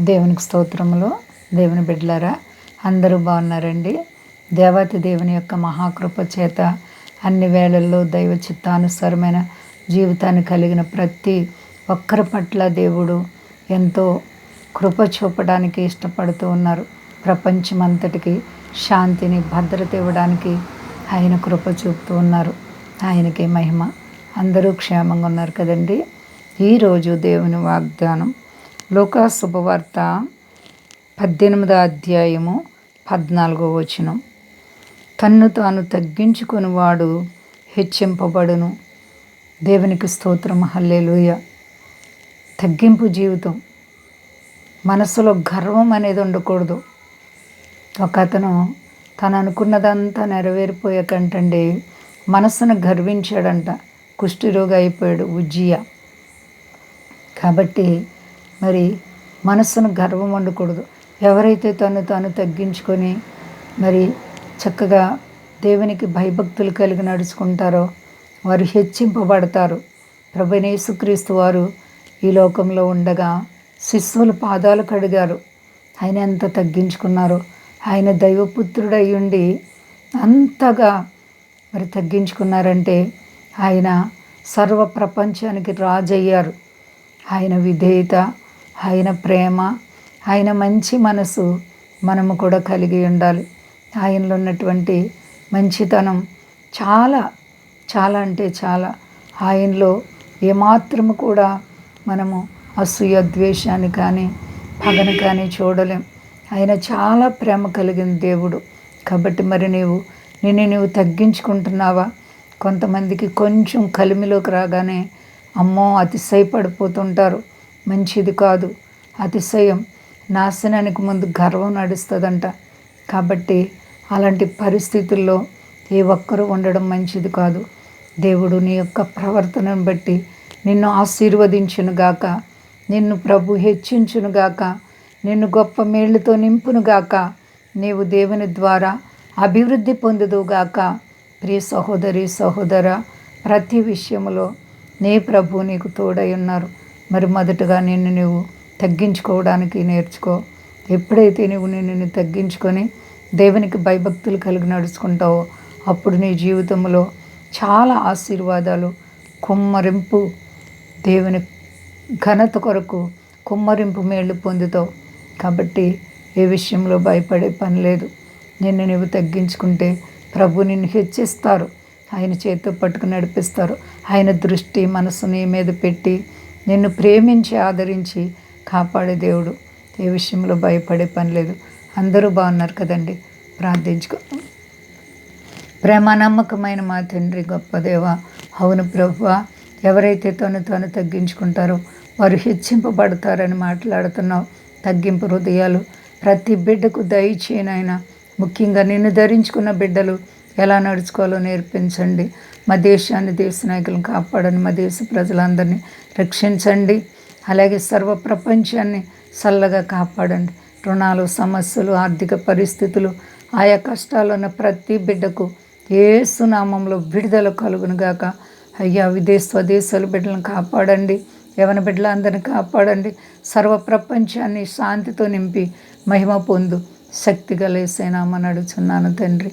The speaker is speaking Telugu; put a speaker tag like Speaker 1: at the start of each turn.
Speaker 1: దేవునికి స్తోత్రములు. దేవుని బిడ్డలారా అందరూ బాగున్నారండి? దేవాతి దేవుని యొక్క మహాకృప చేత అన్ని వేళల్లో దైవ చిత్తానుసారమైన జీవితాన్ని కలిగిన ప్రతి ఒక్కరి పట్ల దేవుడు ఎంతో కృప చూపడానికి ఇష్టపడుతూ ఉన్నారు. ప్రపంచమంతటికి శాంతిని భద్రత ఇవ్వడానికి ఆయన కృప చూపుతూ ఉన్నారు. ఆయనకి మహిమ. అందరూ క్షేమంగా ఉన్నారు కదండి? ఈరోజు దేవుని వాగ్దానం లోకా శుభవార్త పద్దెనిమిదో అధ్యాయము పద్నాలుగో వచనం. తన్ను తాను తగ్గించుకొని వాడు హెచ్చింపబడును. దేవునికి స్తోత్రం హల్లేలుయ. తగ్గింపు జీవితం. మనసులో గర్వం అనేది ఉండకూడదు. ఒక అతను తను అనుకున్నదంతా నెరవేరిపోయాకంటండి. మనసును గర్వించాడంట. కుష్ఠిరోగి అయిపోయాడు ఉజ్జియ. కాబట్టి మరి మనస్సును గర్వం ఉండకూడదు ఎవరైతే తను తాను తగ్గించుకొని మరి చక్కగా దేవునికి భయభక్తులు కలిగి నడుచుకుంటారో వారు హెచ్చింపబడతారు. ప్రభనేసుక్రీస్తు వారు ఈ లోకంలో ఉండగా శిశువుల పాదాలు కడిగారు. ఆయన ఎంత తగ్గించుకున్నారో. ఆయన దైవపుత్రుడై ఉండి అంతగా మరి తగ్గించుకున్నారంటే ఆయన సర్వ ప్రపంచానికి రాజయ్యారు. ఆయన విధేయత ఆయన ప్రేమ ఆయన మంచి మనసు మనము కూడా కలిగి ఉండాలి. ఆయనలో ఉన్నటువంటి మంచితనం చాలా చాలా అంటే చాలా. ఆయనలో ఏమాత్రము కూడా మనము అసూయ ద్వేషాన్ని కానీ పగను కానీ చూడలేం. ఆయన చాలా ప్రేమ కలిగిన దేవుడు. కాబట్టి మరి నీవు నిన్ను నువ్వు తగ్గించుకుంటున్నావా? కొంతమందికి కొంచెం కలిమిలోకి రాగానే అమ్మో అతిశయపడిపోతుంటారు. మంచిది కాదు. అతిశయం. నాశనానికి ముందు గర్వం నడుస్తుందంట. కాబట్టి అలాంటి పరిస్థితుల్లో ఏ ఒక్కరూ ఉండడం మంచిది కాదు. దేవుడు నీ యొక్క ప్రవర్తనను బట్టి నిన్ను ఆశీర్వదించునుగాక నిన్ను ప్రభు హెచ్చించునుగాక నిన్ను గొప్ప మేళ్ళతో నింపునుగాక నీవు దేవుని ద్వారా అభివృద్ధి పొందుదుగాక ప్రియ సహోదరి సహోదర ప్రతి విషయంలో నీ ప్రభు నీకు తోడై ఉన్నారు. మరి మొదటగా నిన్ను నువ్వు తగ్గించుకోవడానికి నేర్చుకో. ఎప్పుడైతే నువ్వు నిన్ను తగ్గించుకొని దేవునికి భయభక్తులు కలిగి నడుచుకుంటావో అప్పుడు నీ జీవితంలో చాలా ఆశీర్వాదాలు కుమ్మరింపు దేవుని ఘనత కొరకు కుమ్మరింపు మేళ్ళు పొందుతావు. కాబట్టి ఏ విషయంలో భయపడే పని లేదు. నిన్ను నువ్వు తగ్గించుకుంటే ప్రభు నిన్ను హెచ్చిస్తారు. ఆయన చేతితో పట్టుకుని నడిపిస్తారు. ఆయన దృష్టి మనసు నీ మీద పెట్టి నిన్ను ప్రేమించి ఆదరించి కాపాడే దేవుడు. ఏ విషయంలో భయపడే పని లేదు. అందరూ బాగున్నారు కదండి. ప్రార్థించుకో. ప్రేమ నమ్మకమైన మా తండ్రి గొప్ప దేవ. అవును ప్రభు ఎవరైతే తను తను తగ్గించుకుంటారో వారు హెచ్చింపబడతారని మాట్లాడుతున్నావు. తగ్గింపు హృదయాలు. ప్రతి బిడ్డకు దయచేయనైనా. ముఖ్యంగా నిన్ను ధరించుకున్న బిడ్డలు ఎలా నడుచుకోవాలో నేర్పించండి. మా దేశాన్ని దేశ నాయకులను కాపాడండి. మా దేశ ప్రజలందరినీ రక్షించండి. అలాగే సర్వ ప్రపంచాన్ని చల్లగా కాపాడండి. రుణాలు సమస్యలు ఆర్థిక పరిస్థితులు ఆయా కష్టాలు ఉన్న ప్రతి బిడ్డకు ఏ సునామంలో విడుదల కలుగునుగాక అయ్యా విదేశ స్వదేశాల బిడ్డలను కాపాడండి. యవన బిడ్డలందరినీ కాపాడండి. సర్వ ప్రపంచాన్ని శాంతితో నింపి మహిమ పొందు శక్తి గలేసేనామని అడుగుతున్నాను తండ్రి.